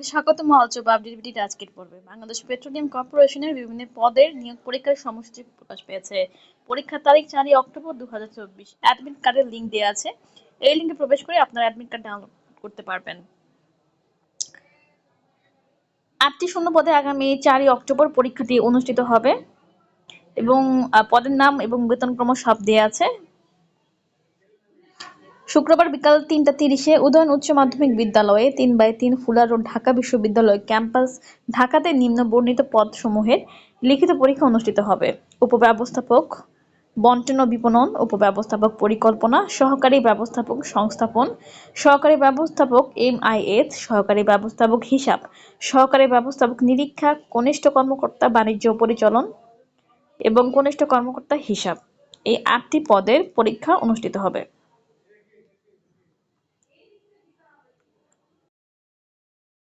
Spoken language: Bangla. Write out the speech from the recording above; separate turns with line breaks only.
সবাইকে স্বাগত মহালচব আপডেট আজকের পর্বে। বাংলাদেশ পেট্রোলিয়াম কর্পোরেশনের বিভিন্ন পদের নিয়োগ পরীক্ষার প্রকাশ পেয়েছে। পরীক্ষার তারিখ চারই অক্টোবর দু হাজার চব্বিশ। অ্যাডমিট কার্ডের লিঙ্ক দেওয়া আছে। এই লিঙ্কে প্রবেশ করে অ্যাডমিট কার্ড ডাউনলোড করতে পারবেন। আটটি শূন্য পদে আগামী চারই অক্টোবর পরীক্ষাটি অনুষ্ঠিত হবে এবং পদের নাম এবং বেতনক্রম সব দেওয়া আছে। শুক্রবার বিকাল তিনটা তিরিশে উদয়ন উচ্চ মাধ্যমিক বিদ্যালয়ে তিন বাই তিন ফুলা রোড ঢাকা বিশ্ববিদ্যালয় ক্যাম্পাস ঢাকাতে নিম্ন বর্ণিত পদসমূহের লিখিত পরীক্ষা অনুষ্ঠিত হবে। উপব্যবস্থাপক বন্টন ও বিপণন, উপব্যবস্থাপক পরিকল্পনা, সহকারী ব্যবস্থাপক সংস্থাপন, সহকারী ব্যবস্থাপক এমআইএস, সহকারী ব্যবস্থাপক হিসাব, সহকারী ব্যবস্থাপক নিরীক্ষা, কনিষ্ঠ কর্মকর্তা বাণিজ্য পরিচালন এবং কনিষ্ঠ কর্মকর্তা হিসাব। এই আটটি পদের পরীক্ষা অনুষ্ঠিত হবে।